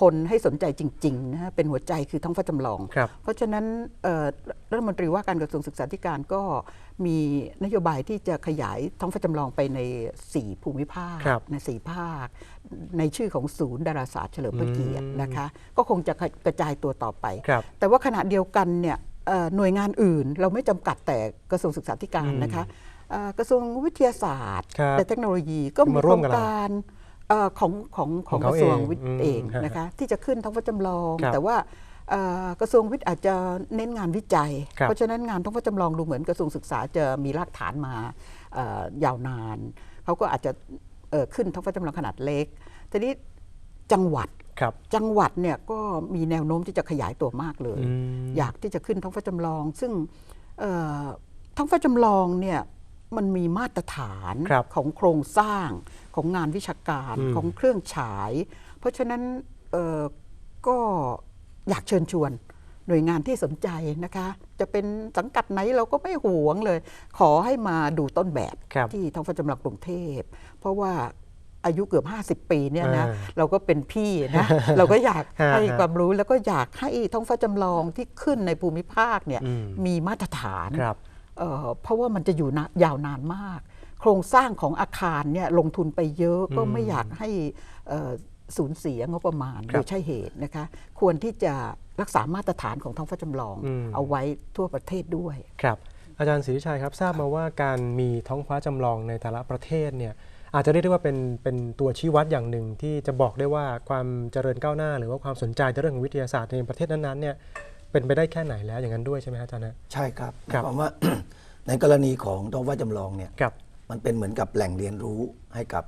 คนให้สนใจจริงๆนะฮะเป็นหัวใจคือท้องฟ้าจำลอง ครับ เพราะฉะนั้นเอ่อรัฐมนตรีว่าการกระทรวงศึกษาธิการก็มีนโยบายที่จะขยายท้องฟ้าจำลองไปใน 4 ภูมิภาคครับในสี่ภาค ในชื่อของศูนย์ดาราศาสตร์เฉลิมพระเกียรติอืม นะคะ ก็คงจะกระจายตัวต่อไป ครับ แต่ว่าขณะเดียวกันเนี่ยเอ่อหน่วยงานอื่น เราไม่จำกัดแต่กระทรวงศึกษาธิการอืมนะคะเอ่อกระทรวงวิทยาศาสตร์ ครับและเทคโนโลยีก็มีมาโคร่รวมงกับเราการ เอ่อของของของของเขากระทรวงวิทเองย์เองอืมนะคะที่จะขึ้นท้องฟ้าจำลอง ครับแต่ว่าเอ่อกระทรวงวิทย์อาจจะเน้นงานวิจัย ครับเพราะฉะนั้นงานท้องฟ้าจำลองดูเหมือนกระทรวงศึกษาจะมีรากฐานมาเอ่อยาวนานเขาก็อาจจะเอ่อขึ้นท้องฟ้าจำลองขนาดเล็กทีนี้จังหวัดครับจังหวัดเนี่ยก็มีแนวโน้มที่จะขยายตัวมากเลย อืม อยากที่จะขึ้นท้องฟ้าจำลอง ซึ่งเอ่อท้องฟ้าจำลองเนี่ยมันมีมาตรฐานครับของโครงสร้าง ของงานวิชาการอืม ของเครื่องฉาย เพราะฉะนั้นเอ่อก็อยากเชิญชวน หน่วยงานที่สนใจนะคะ จะเป็นสังกัดไหนเราก็ไม่หวงเลย ขอให้มาดูต้นแบบ ครับ ที่ท้องฟ้าจำลองกรุงเทพ เพราะว่าอายุเกือบ 50 ปีเนี่ยนะอ่าเราก็เป็นพี่นะ เราก็อยากฮะให้ฮะความรู้แล้วก็อยากให้ท้องฟ้าจำลองที่ขึ้นในภูมิภาคเนี่ยอืม มีมาตรฐานครับ เอ่อเพราะว่ามันจะอยู่นะยาวนานมาก โครงสร้างของอาคารเนี่ยลงทุนไปเยอะก็ไม่อยากให้เอ่อสูญเสียงบประมาณครับโดยใช่เหตุนะคะ ควรที่จะรักษามาตรฐานของท้องฟ้าจำลองอืมเอาไว้ทั่วประเทศด้วย ครับ อาจารย์ศรีวิชัยครับทราบมาว่าการมีท้องฟ้าจำลองในแต่ละประเทศเนี่ยอาจจะเรียกได้ว่าเป็นเป็นตัวชี้วัดอย่างหนึ่งที่จะบอกได้ว่าความเจริญก้าวหน้า หรือว่าความสนใจในเรื่องของวิทยาศาสตร์ในประเทศนั้นๆเนี่ยเป็นไปได้แค่ไหนแล้วอย่างนั้นด้วยใช่ไหมฮะอาจารย์นะใช่ครับหครัมายบความว่าในกรณีของท้องฟ้าจำลองเนี่ยครับ มันเป็นเหมือนกับแหล่งเรียนรู้ให้กับ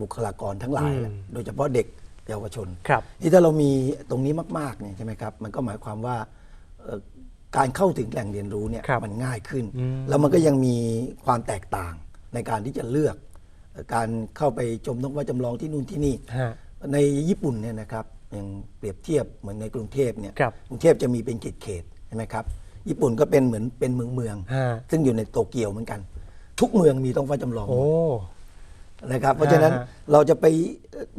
บุคลากรทั้งหลาย อืมแหละโดยเฉพาะเด็กเยาวชน ครับ นี่ถ้าเรามีตรงนี้มากๆเนี่ยใช่ไหมครับ มันก็หมายความว่าเอ่อการเข้าถึงแหล่งเรียนรู้เนี่ยครับมันง่ายขึ้น อืม แล้วมันก็ยังมีความแตกต่างในการที่จะเลือกเอ่อการเข้าไปชมท้องฟ้าจำลองที่นู่นที่นี่ ฮะ ในญี่ปุ่นเนี่ยนะครับอย่างเปรียบเทียบเหมือนในกรุงเทพเนี่ยครับกรุงเทพจะมีเป็นเขตเขตๆใช่ไหมครับญี่ปุ่นก็เป็นเหมือนเป็นเมืองเมืองฮะซึ่งอยู่ในโตเกียวเหมือนกัน ทุกเมืองมีท้องฟ้าจำลองโอ้ นะครับ เพราะฉะนั้นฮะ เราจะไป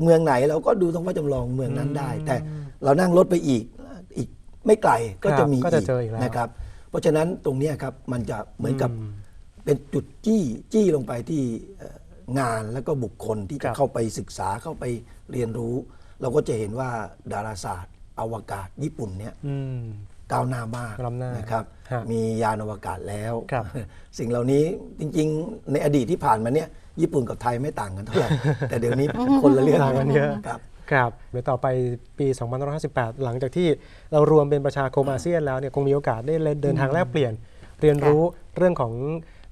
เมืองไหนเราก็ดูท้องฟ้าจำลองเมืองนั้นได้ แต่เรานั่งรถไปอีกอีกไม่ไกลก็จะมีก็จะเจออีกแล้วนะครับ เพราะฉะนั้นตรงเนี้ยครับมันจะเหมือนกับเป็นจุดจี้จี้ลงไปที่เอ่องานแล้วก็บุคคลที่ครัจะบเข้าไปศึกษาเข้าไปเรียนรู้ เราก็จะเห็นว่าดาราศาสตร์ อวกาศญี่ปุ่นเนี่ย อืม ก้าวหน้ามากล้ำหน้านนะครับ ฮะมียานอวกาศแล้ว ครับ สิ่งเหล่านี้จริงๆ ในอดีตที่ผ่านมาเนี่ยญี่ปุ่นกับไทยไม่ต่างกันเท่าไหร่ แต่เดี๋ยวนี้คนละเรื่องต่างกันเยอะ ครับ ครับเดี๋ยวต่อไปปี 2558 หลังจากที่เรารวมเป็นประชาคมอาเซียนแล้วเนี่ยคงมีโอกาสได้เดินทางแลกเปลี่ยน เรียนรู้เรื่องของ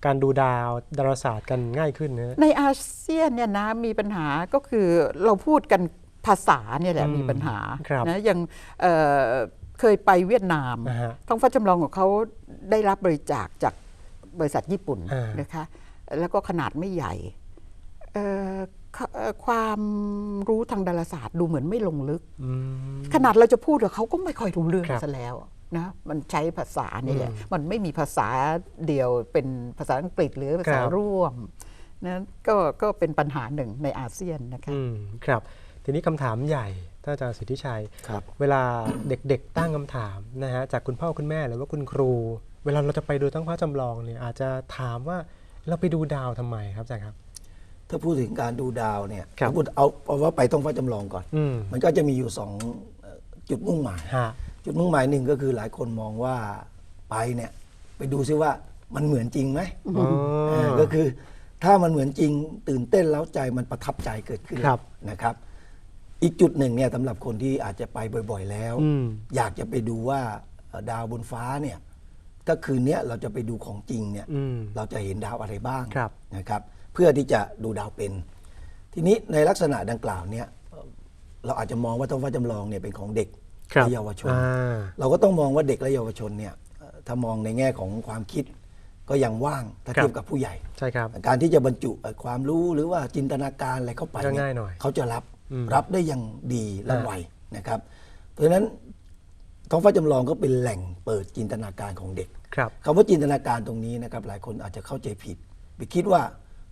การดูดาวดาราศาสตร์กันง่ายขึ้นนะ ในอาเซียนเนี่ยนะมีปัญหาก็คือเราพูดกันภาษาเนี่ยแหละอืมมีปัญหาครับ นะอย่างเอ่อ เคยไปเวียดนามอ่าฮะท้องฟ้าจำลองของเขาได้รับบริจาคจากบริษัทญี่ปุ่นอ่านนะคะ แล้วก็ขนาดไม่ใหญ่เอ่อขเอ่อความรู้ทางดาราศาสตร์ดูเหมือนไม่ลงลึกอืมขนาดเราจะพูดกับเขาก็ไม่ค่อยรู้เรื่องครับซะแล้วนะมันใช้ภาษานี่แหละอืมมันไม่มีภาษาเดียวเป็นภาษาอังกฤษหรือภาษาครับร่วมนะก็ก็เป็นปัญหาหนึ่งในอาเซียนนะคะอืมครับ ทีนี้คำถามใหญ่ ท่านอาจารย์สิทธิชัยครับเวลาเด็กๆตั้งคำถามนะฮะจากคุณพ่อคุณแม่หรือว่าคุณครู เวลาเราจะไปดูตั้งพระจำลองเนี่ยอาจจะถามว่าเราไปดูดาวทำไมครับอาจารย์ครับ ถ้าพูดถึงการดูดาวเนี่ยครับถ้าพูดเอาเอาว่าไปท้องฟ้าจำลองก่อนอืมมันก็จะมีอยู่สองเอ่อจุดมุ่งหมายฮะจุดมุ่งหมายหนึ่งก็คือหลายคนมองว่าไปเนี่ยไปดูซิว่ามันเหมือนจริงไหมอ๋อเออก็คือถ้ามันเหมือนจริงตื่นเต้นแล้วใจมันประทับใจเกิดขึ้นครับนะครับ อีกจุดหนึ่งเนี่ยสำหรับคนที่อาจจะไปบ่อย ๆ แล้ว อืม อยากจะไปดูว่าเอ่อดาวบนฟ้าเนี่ยถ้าคืนเนี้ยเราจะไปดูของจริงเนี่ยอืม เราจะเห็นดาวอะไรบ้างครับนะครับ เพื่อที่จะดูดาวเป็น ทีนี้ในลักษณะดังกล่าวเนี่ยเอ่อเราอาจจะมองว่าท้องฟ้าจำลองเนี่ยเป็นของเด็กครับ และเยาวชน อ่า เราก็ต้องมองว่าเด็กและเยาวชนเนี่ยเอ่อถ้ามองในแง่ของความคิดก็ยังว่างถ้าครับ เทียบกับผู้ใหญ่ ใช่ครับ การที่จะบรรจุเอ่อความรู้หรือว่าจินตนาการอะไรเข้าไปก็เนี่ง่ายหน่อย เขาจะรับอืม รับได้อย่างดีและอ่าไวนะครับ เพราะฉะนั้นท้องฟ้าจำลองก็เป็นแหล่งเปิดจินตนาการของเด็กครับคำว่าจินตนาการตรงนี้นะครับ หลายคนอาจจะเข้าใจผิด ไปคิดว่า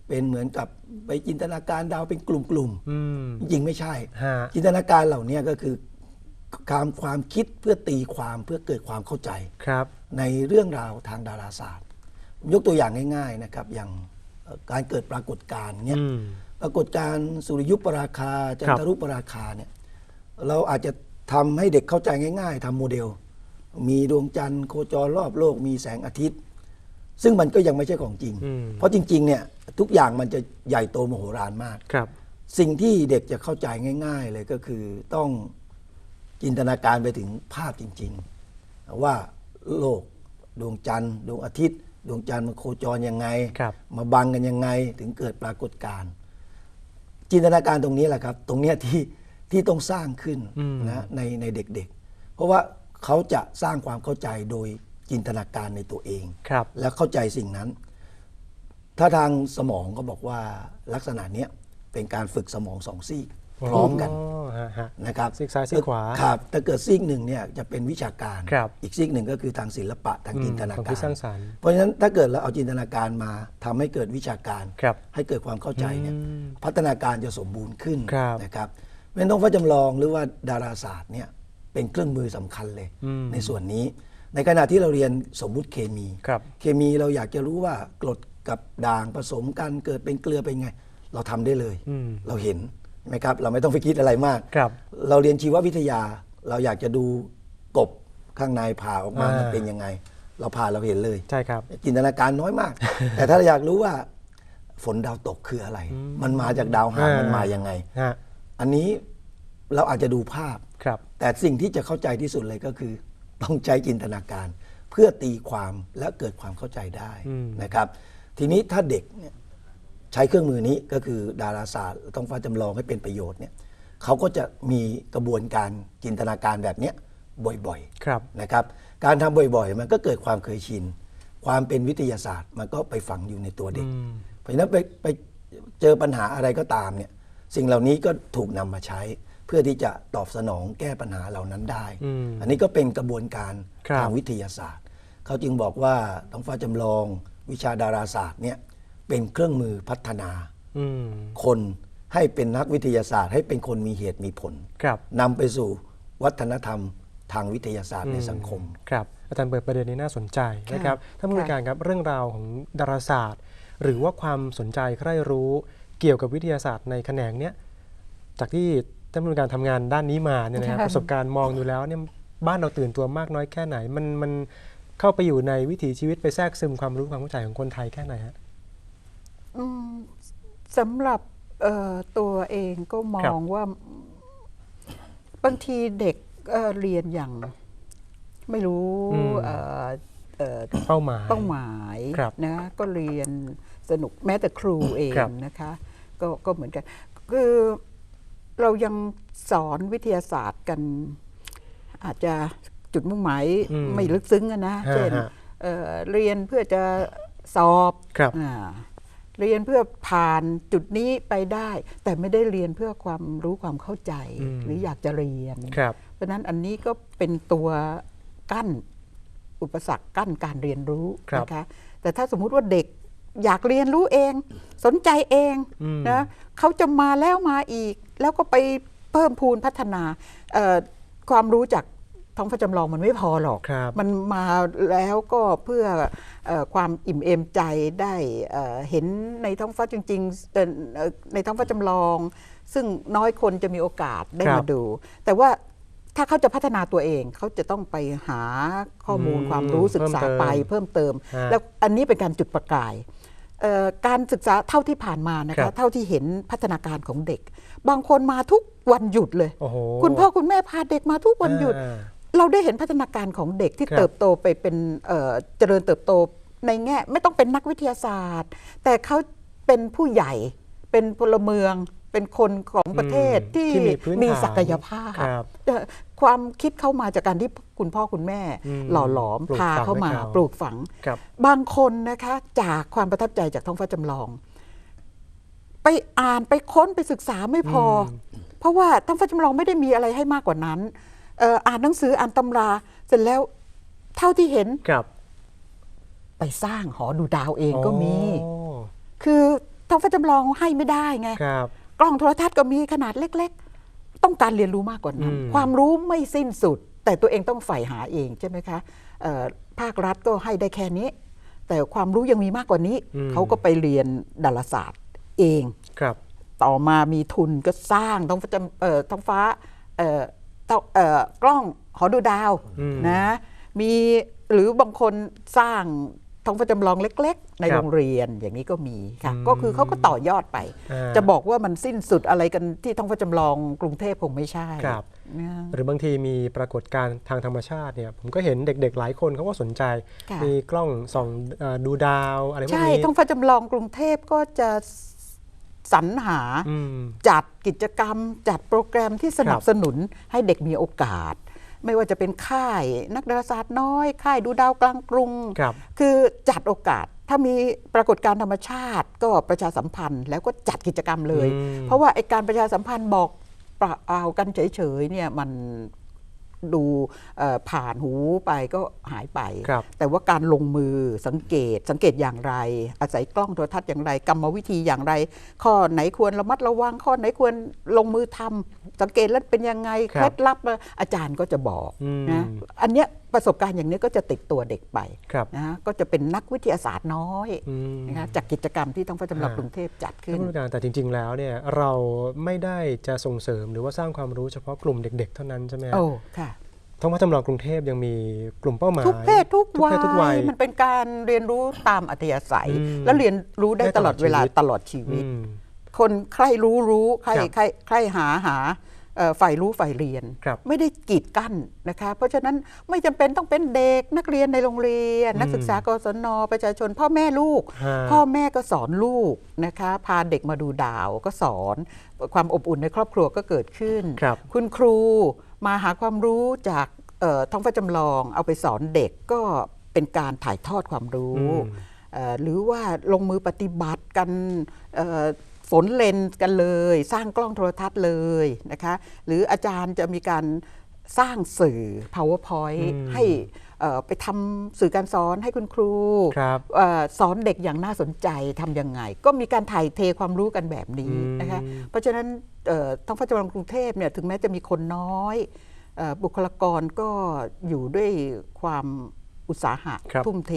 เป็นเหมือนกับไปจินตนาการดาวเป็นกลุ่มอืมๆจริงๆไม่ใช่ฮะจินตนาการเหล่านี้ก็คือการความคิดเพื่อตีความเพื่อเกิดความเข้าใจครับ ในเรื่องราวทางดาราศาสตร์ผมยกตัวอย่างง่าย ๆนะครับ อย่างเอ่อการเกิดปรากฏการณ์เนี่ยอืม ปรากฏการณ์สุริยุปราคาจันทรุปราคาเนี่ยเราอาจจะทำให้เด็กเข้าใจง่าย ๆทำโมเดล มีดวงจันทร์โคจรรอบโลกมีแสงอาทิตย์ ซึ่งมันก็ยังไม่ใช่ของจริงอืมเพราะจริงๆเนี่ยทุกอย่างมันจะใหญ่โตมโหฬารมากครับ สิ่งที่เด็กจะเข้าใจง่าย ๆ เลยก็คือต้องจินตนาการไปถึงภาพจริง ๆ ว่าโลกดวงจันทร์ ดวงอาทิตย์ ดวงจันทร์มันโคจรยังไงครับมาบังกันยังไงถึงเกิดปรากฏการณ์ จินตนาการตรงนี้แหละครับ ตรงเนี้ยที่ที่ต้องสร้างขึ้นอืมนะในในเด็กๆ เพราะว่าเขาจะสร้างความเข้าใจโดยจินตนาการในตัวเอง ครับ และเข้าใจสิ่งนั้น ถ้าทางสมองก็บอกว่าลักษณะเนี้ยเป็นการฝึกสมองสองซีก พร้อมกันฮะฮะนะครับซีกซ้ายซีกขวาครับถ้าเกิดซีกหนึ่งเนี่ยจะเป็นวิชาการครับอีกซีกหนึ่งก็คือทางศิลปะทางจินตนาความกาคิดรสร้างสรรค์เพราะฉะนั้นถ้าเกิดเราเอาจินตนาการมาทำให้เกิดวิชาการครับให้เกิดความเข้าใจเนี่ยอืมพัฒนาการจะสมบูรณ์ขึ้นครับนะครับเพราะฉะนั้นต้องฟ้าจำลองหรือว่าดาราศาสตร์เนี่ยเป็นเครื่องมือสำคัญเลยอืมในส่วนนี้ ในขณะที่เราเรียนสมมุติเคมีครับเคมีเราอยากจะรู้ว่ากรดกับด่างผสมกันเกิดเป็นเกลือเป็นไง เราทำได้เลยอืมเราเห็น ไหมครับเราไม่ต้องไปคิดอะไรมาก ครับ เราเรียนชีววิทยา เราอยากจะดูกบข้างในผ่าออกมาอ่ามั มันเป็นยังไง เราผ่าเราเห็นเลย ใช่ครับ จินตนาการน้อยมาก แต่ถ้าเราอยากรู้ว่า ฝนดาวตกคืออะไร มันมาจากดาวหางอ่ามั มันมายังไง ฮะอันนี้เราอาจจะดูภาพ ครับ แต่สิ่งที่จะเข้าใจที่สุดเลยก็คือ ต้องใช้จินตนาการ เพื่อตีความและเกิดความเข้าใจได้อืมนะครับ ทีนี้ถ้าเด็กเนี่ย ใช้เครื่องมือนี้ก็คือดาราศาสตร์ต้องฟ้าจำลองให้เป็นประโยชน์เนี่ยเขาก็จะมีกระบวนการจินตนาการแบบเนี้ยบ่อยๆครับนะครับ การทำบ่อยๆ มันก็เกิดความเคยชิน ความเป็นวิทยาศาสตร์ มันก็ไปฝังอยู่ในตัวเด็กอืมเพราะฉะนั้นไปไปเจอปัญหาอะไรก็ตามเนี่ยสิ่งเหล่านี้ก็ถูกนำมาใช้ เพื่อที่จะตอบสนองแก้ปัญหาเหล่านั้นได้ อืมอันนี้ก็เป็นกระบวนการครับ ทางวิทยาศาสตร์ เขาจึงบอกว่าท้องฟ้าจำลองวิชาดาราศาสตร์เนี่ย เป็นเครื่องมือพัฒนาอืมคนให้เป็นนักวิทยาศาสตร์ ให้เป็นคนมีเหตุมีผลครับนำไปสู่วัฒนธรรมทางวิทยาศาสตร์ในสังคม ครับ อาจารย์เปิดประเด็นนี้น่าสนใจนะครับท่านผู้บริการครับเรื่องราวของดาราศาสตร์ หรือว่าความสนใจใคร่รู้เกี่ยวกับวิทยาศาสตร์ในแขนงเนี้ยจากที่ท่านผู้บริการทำงานด้านนี้มาเนี่ยนะครับค่ะประสบการณ์มองดูแล้วเนี่ยบ้านเราตื่นตัวมากน้อยแค่ไหน มันมันเข้าไปอยู่ในวิถีชีวิตไปแทรกซึมความรู้ความเข้าใจของคนไทยแค่ไหนฮะอืม สำหรับเอ่อตัวเองก็มครัอบงว่าบางทีเด็กเอ่อเรียนอย่างไม่รู้อืมเอ่อเอ่อเป้าหมายเป้าหมายครับนะก็เรียนสนุกแม้แต่ครูเองครับนะคะก็ก็เหมือนกัน คือเรายังสอนวิทยาศาสตร์กัน อาจจะจุดมุ่งหมายอืมไม่ลึกซึ้งอะนะฮะเช่นฮะเอ่อเรียนเพื่อจะสอบครับอ่า เรียนเพื่อผ่านจุดนี้ไปได้ แต่ไม่ได้เรียนเพื่อความรู้ความเข้าใจอืมหรืออยากจะเรียนครับเพราะฉะนั้นอันนี้ก็เป็นตัวกั้นอุปสรรคกั้นการเรียนรู้ครับนะคะแต่ถ้าสมมุติว่าเด็กอยากเรียนรู้เอง สนใจเองอืมนะเขาจะมาแล้วมาอีก แล้วก็ไปเพิ่มพูนพัฒนาเอ่อความรู้จาก ท้องฟ้าจำลองมันไม่พอหรอกครับมันมาแล้วก็เพื่อเออความอิ่มเอมใจได้เอ่อเห็นในท้องฟ้าจริงๆเอ่อเอ่อในท้องฟ้าจำลอง ซึ่งน้อยคนจะมีโอกาสได้ครัมาบดู แต่ว่าถ้าเขาจะพัฒนาตัวเองเขาจะต้องไปหาข้อมูลอืมความรู้ศึกษาเพิ่มเติมไปเพิ่มเติมฮะแล้วอันนี้เป็นการจุดประกายเอ่อการศึกษาเท่าที่ผ่านมานะครัคะบเท่าที่เห็นพัฒนาการของเด็ก บางคนมาทุกวันหยุดเลยโอ้โหคุณพ่อคุณแม่พาเด็กมาทุกวันหยุดอ่า เราได้เห็นพัฒนาการของเด็กที่ครับเติบโตไปเป็นเอ่อเจริญเติบโตในแง่ไม่ต้องเป็นนักวิทยาศาสตร์ แต่เขาเป็นผู้ใหญ่เป็นพลเมืองเป็นคนของประเทศอืมที่ที่มีพื้นฐานมีศักยภาพครับเอ่อความคิดเข้ามาจากการที่คุณพ่อคุณแม่อืมหล่อหลอมปลูกพาฝังเข้ามาให้เขาปลูกฝังครับบางคนนะคะจากความประทับใจจากท้องฟ้าจำลอง ไปอ่านไปค้นไปศึกษาไม่พออมเพราะว่าท้องฟ้าจำลองไม่ได้มีอะไรให้มากกว่านั้นเอ่ออ่านหนังสืออ่านตำรา เสร็จแล้วเท่าที่เห็นครับไปสร้างหอดูดาวเองก็มีโอ้คือทท้องฟ้าจำลองให้ไม่ได้ไงครับกล้องโทรทัศน์ก็มีขนาดเล็ก ๆ ต้องการเรียนรู้มากกว่านั้นอืมความรู้ไม่สิ้นสุด แต่ตัวเองต้องใฝ่หาเองใช่ไหมคะเอ่อภาครัฐก็ให้ได้แค่นี้ แต่ความรู้ยังมีมากกว่านี้ เขาก็ไปเรียนดาราศาสตร์เอง ครับ ต่อมามีทุนก็สร้างท้องฟ้าจำเอ่อท้องฟ้า เอ่อต้องเอ่อกล้องหอดูดาวอืมนะมีหรือบางคนสร้างท้องฟ้าจำลองเล็ก ๆ ในครับโรงเรียนอย่างนี้ก็มีค่ะอืมก็คือเขาก็ต่อยอดไปอ่าจะบอกว่ามันสิ้นสุดอะไรกันที่ท้องฟ้าจำลองกรุงเทพคงไม่ใช่ครับนะหรือบางทีมีปรากฏการณ์ทางธรรมชาติเนี่ยผมก็เห็นเด็กๆ หลายคนเขาก็สนใจค่ะมีกล้องส่องเอ่อดูดาวอะไรพวกใช่นี้ท้องฟ้าจำลองกรุงเทพก็จะ สรรหาอืมจัดกิจกรรม จัดโปรแกรมที่สนับสนุนให้เด็กมีโอกาส ไม่ว่าจะเป็นค่ายนักดาราศาสตร์น้อย ค่ายดูดาวกลางกรุงครับคือจัดโอกาสถ้ามีปรากฏการณ์ธรรมชาติก็ประชาสัมพันธ์ แล้วก็จัดกิจกรรมเลยอืมเพราะว่าไอการประชาสัมพันธ์บอกเปล่าเอากันเฉยๆเนี่ยมัน ดูเอ่อผ่านหูไปก็หายไปครับแต่ว่าการลงมือสังเกตสังเกตอย่างไร อาศัยกล้องโทรทัศน์อย่างไร กรรมวิธีอย่างไร ข้อไหนควรระมัดระวังข้อไหนควรลงมือทำสังเกตแล้วเป็นยังไงครับเคล็ดลับอาจารย์ก็จะบอกอืมนะอันเนี้ย ประสบการณ์อย่างนี้ก็จะติดตัวเด็กไปครับนะก็จะเป็นนักวิทยาศาสตร์น้อยอืมนะคะจากกิจกรรมที่ท้องฟ้าจำลองอ่ากรุงเทพจัดขึ้ท่านนผู้การแต่จริง ๆ แล้วเนี่ยเราไม่ได้จะส่งเสริมหรือว่าสร้างความรู้เฉพาะกลุ่มเด็ก ๆ เท่านั้นใช่ไหมฮะโอ้ค่ะท้องฟ้าจำลองกรุงเทพยังมีกลุ่มเป้าหมายทุกเพศทุกทุกเพศทุกวัวัยยมันเป็นการเรียนรู้ตามอัธยาศัยอืมแล้วเรียนรู้ได้ได้ตตลลออดดเวลาชีวิตตลอดชีวิตอืมคนใครรู้รู้ใครครับใครใครหาหาเอ่อ ฝ่ายรู้ฝ่ายเรียนครับไม่ได้กีดกั้นนะคะเพราะฉะนั้นไม่จำเป็นต้องเป็นเด็กนักเรียนในโรงเรียนอืมนักศึกษากศนประชาชน พ่อแม่ลูกฮะพ่อแม่ก็สอนลูกนะคะพาเด็กมาดูดาวก็สอนความอบอุ่นในครอบครัวก็เกิดขึ้นครับคุณครูมาหาความรู้จากเอ่อท้องฟ้าจำลองเอาไปสอนเด็กก็เป็นการถ่ายทอดความรู้อืมเอ่อหรือว่าลงมือปฏิบัติกันเอ่อ ฝนเลนส์กันเลย สร้างกล้องโทรทัศน์เลยนะคะ หรืออาจารย์จะมีการสร้างสื่อ powerpoint อืมให้เอ่อไปทำสื่อการสอนให้คุณครูครับเอ่อสอนเด็กอย่างน่าสนใจทำยังไง ก็มีการถ่ายเทความรู้กันแบบนี้อืมนะคะเพราะฉะนั้นเอ่อท้องฟ้าจำลองกรุงเทพเนี่ยถึงแม้จะมีคนน้อยเอ่อบุคลากรก็อยู่ด้วยความอุตสาหะครับทุ่มเท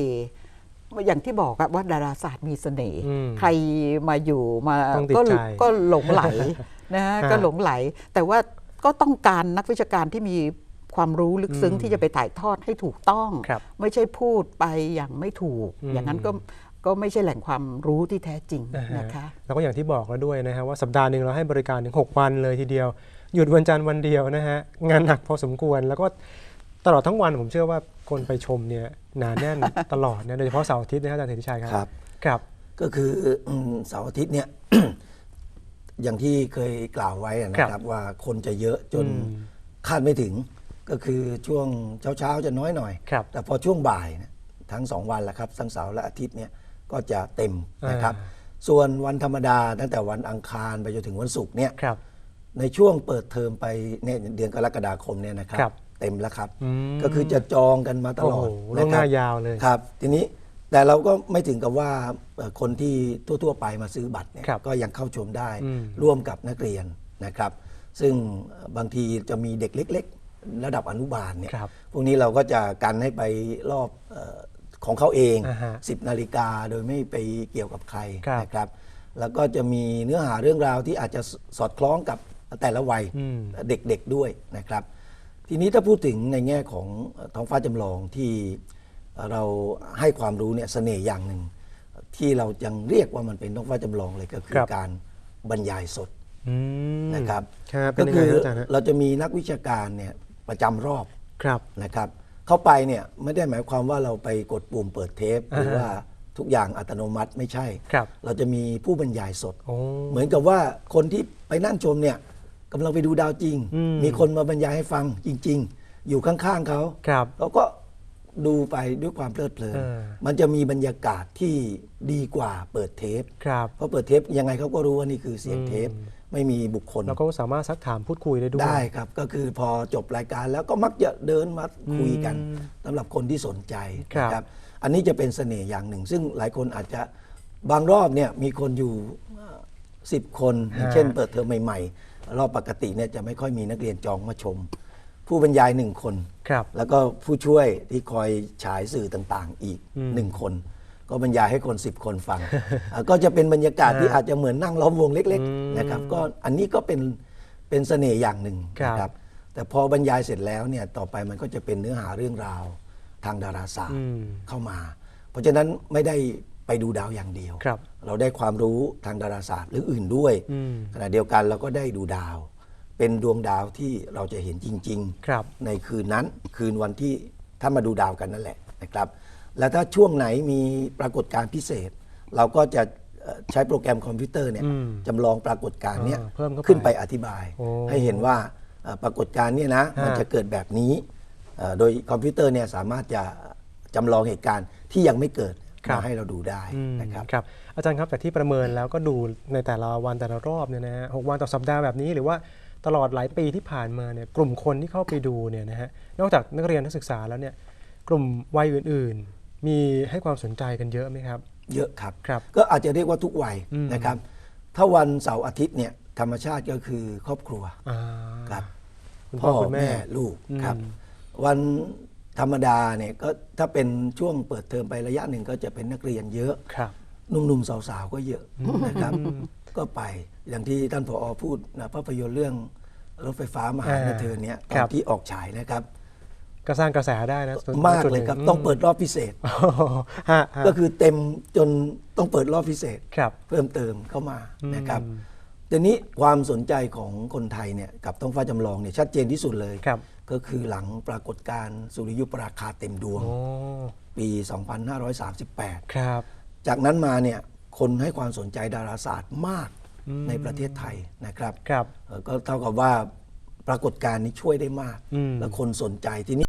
อย่างที่บอกอะว่าดาราศาสตร์มีเสน่ห์อืมใครมาอยู่มาต้องติดก็ใจก็หลงไหลนะฮะฮะก็หลงไหล แต่ว่าก็ต้องการนักวิชาการที่มีความรู้ลึกซึ้งอืมที่จะไปถ่ายทอดให้ถูกต้องครับไม่ใช่พูดไปอย่างไม่ถูกอืมอย่างนั้นก็ก็ไม่ใช่แหล่งความรู้ที่แท้จริงอ่าฮะนะคะแล้วก็อย่างที่บอกแล้วด้วยนะฮะว่าสัปดาห์หนึ่งเราให้บริการถึง 6 วันเลยทีเดียว หยุดวันจันทร์วันเดียวนะฮะงานหนักพอสมควรแล้วก็ตลอดทั้งวันผมเชื่อว่า คนไปชมเนี่ยหนาแน่นตลอดนะโดยเฉพาะเสาร์อาทิตย์นะฮะอาจารย์เทธิชัยครับครับ ครับก็คืออืมเสาร์อาทิตย์เนี่ย อย่างที่เคยกล่าวไว้อะนะคครัรับบว่าคนจะเยอะจนอืมคาดไม่ถึง ก็คือช่วงเช้าๆจะน้อยหน่อยครับแต่พอช่วงบ่ายเนี่ยทั้งสองวันแหละครับทั้งเสาร์และอาทิตย์เนี่ยก็จะเต็มนะครับอ่ส่วนวันธรรมดาตั้งแต่วันอังคารไปจนถึงวันศุกร์เนี่ยครับในช่วงเปิดเทอมไปเนี่ยเดือนกรกฎาคมเนี่ยนะครับครับ เต็มแล้วครับอืมก็คือจะจองกันมาตโอ้ลอโหดล่วงหครัน้าบยาวเลย ครับ ทีนี้แต่เราก็ไม่ถึงกับว่าเอ่อคนที่ทั่ว ๆ ไปมาซื้อบัตรเนี่ยครับก็ยังเข้าชมได้อืม ร่วมกับนักเรียนนะครับ ซึ่งเอ่อบางทีจะมีเด็กเล็ก ๆ ระดับอนุบาลเนี่ย ครับ พวกนี้เราก็จะกันให้ไปรอบเออของเขาเอง อ่าฮะ10 นาฬิกาโดยไม่ไปเกี่ยวกับใครครับนะครับ แล้วก็จะมีเนื้อหาเรื่องราวที่อาจจะสอดคล้องกับแต่ละวัยอืม เด็กๆด้วยนะครับ ทีนี้ถ้าพูดถึงในแง่ของเอ่อท้องฟ้าจำลองที่เอ่อเราให้ความรู้เนี่ยเสน่ห์อย่างหนึ่งที่เรายังเรียกว่ามันเป็นท้องฟ้าจำลองเลยก็คือครับการบรรยายสดอืมนะครับครับเป็ก็นยังคืไงอครับอาจารย์ฮะเราจะมีนักวิชาการเนี่ยประจำรอบครับนะครับเข้าไปเนี่ยไม่ได้หมายความว่าเราไปกดปุ่มเปิดเทปหรือว่าทุกอย่างอัตโนมัติไม่ใช่ครับเราจะมีผู้บรรยายสดโอ้เหมือนกับว่าคนที่ไปนั่งชมเนี่ย กำลังไปดูดาวจริง อืม มีคนมาบรรยายให้ฟังจริง ๆ อยู่ข้างๆเขา ครับ เราก็ดูไปด้วยความเพลิดเพลิน เออ มันจะมีบรรยากาศที่ดีกว่าเปิดเทป ครับ เพราะเปิดเทปยังไงเขาก็รู้ว่านี่คือเสียงเทป ไม่มีบุคคลเราก็สามารถซักถามพูดคุยได้ด้วย ได้ครับ ก็คือพอจบรายการแล้วก็มักจะเดินมาคุยกันอืมสำหรับคนที่สนใจครับนะครับ อันนี้จะเป็นเสน่ห์อย่างหนึ่ง ซึ่งหลายคนอาจจะบางรอบเนี่ยมีคนอยู่สิบคน อย่างเช่นเปิดเทอมใหม่ๆ รอบปกติเนี่ยจะไม่ค่อยมีนักเรียนจองมาชม ผู้บรรยายหนึ่งคน ครับ แล้วก็ผู้ช่วยที่คอยฉายสื่อต่างๆ อีกหนึ่งคน ก็บรรยายให้คน 10 คนฟังอะก็จะเป็นบรรยากาศที่อาจจะเหมือนนั่งล้อมวงเล็ก ๆ นะครับ ก็อันนี้ก็เป็นเป็นเสน่ห์อย่างหนึ่งครับ นะครับ แต่พอบรรยายเสร็จแล้วเนี่ยต่อไปมันก็จะเป็นเนื้อหาเรื่องราวทางดาราศาสตอืร์มเข้ามา เพราะฉะนั้นไม่ได้ ไปดูดาวอย่างเดียวครับเราได้ความรู้ทางดาราศาสตร์หรืออื่นด้วยอืมขณะเดียวกันเราก็ได้ดูดาว เป็นดวงดาวที่เราจะเห็นจริงๆครับในคืนนั้นคืนวันที่ถ้ามาดูดาวกันนั่นแหละนะครับ แล้วถ้าช่วงไหนมีปรากฏการณ์พิเศษ เราก็จะเอ่อใช้โปรแกรมคอมพิวเตอร์เนี่ยอืมจำลองปรากฏการณ์เนี้ยอ่าเพิ่มเข้าไปขึ้นไปอธิบายโอ้ให้เห็นว่าเอ่อปรากฏการณ์เนี่ยนะมันฮะจะเกิดแบบนี้เอ่อโดยคอมพิวเตอร์เนี่ยสามารถจะจำลองเหตุการณ์ที่ยังไม่เกิดครับ มาให้เราดูได้อืมนะครับครับอาจารย์ครับแต่ที่ประเมินแล้วก็ดูในแต่ละวันแต่ละรอบเนี่ยนะฮะหกวันต่อสัปดาห์แบบนี้หรือว่าตลอดหลายปีที่ผ่านมาเนี่ยกลุ่มคนที่เข้าไปดูเนี่ยนะฮะนอกจากนักเรียนนักศึกษาแล้วเนี่ยกลุ่มวัยอื่น ๆ มีให้ความสนใจกันเยอะไหมครับ เยอะครับครับ ก็อาจจะเรียกว่าทุกวัยอืมนะครับ ถ้าวันเสาร์อาทิตย์เนี่ยธรรมชาติก็คือครอบครัวอ่าครับคุณพ่อคุณแม่ลูกอืมครับ วัน ธรรมดาเนี่ยก็ถ้าเป็นช่วงเปิดเทอมไประยะหนึ่งก็จะเป็นนักเรียนเยอะ ครับ หนุ่มๆสาวๆก็เยอะนะครับ ก็ไปอย่างที่ท่านผอพูดนะภาพยนตร์เรื่องรถไฟฟ้ามาหาอ่าเธอเนี่ยตครัอนบ ที่ออกฉายนะครับ ก็สร้างกระแสได้นะส่วนมากจุดหเลนึ่ยครับต้องเปิดรอบพิเศษ อ๋อฮะฮะก็คือเต็มจนต้องเปิดรอบพิเศษ ครับ เพิ่มเติมเข้ามานะครับทีนี้ความสนใจของคนไทยเนี่ยกับท้องฟ้าจำลองเนี่ยชัดเจนที่สุดเลย ครับ ก็คือหลังปรากฏการณ์สุริยุปราคาเต็มดวงโอ้ปี 2538 ครับ จากนั้นมาเนี่ยคนให้ความสนใจดาราศาสตร์มากในประเทศไทยนะครับครับเอ่อก็เท่ากับว่าปรากฏการณ์นี้ช่วยได้มากอืมและคนสนใจทีนี้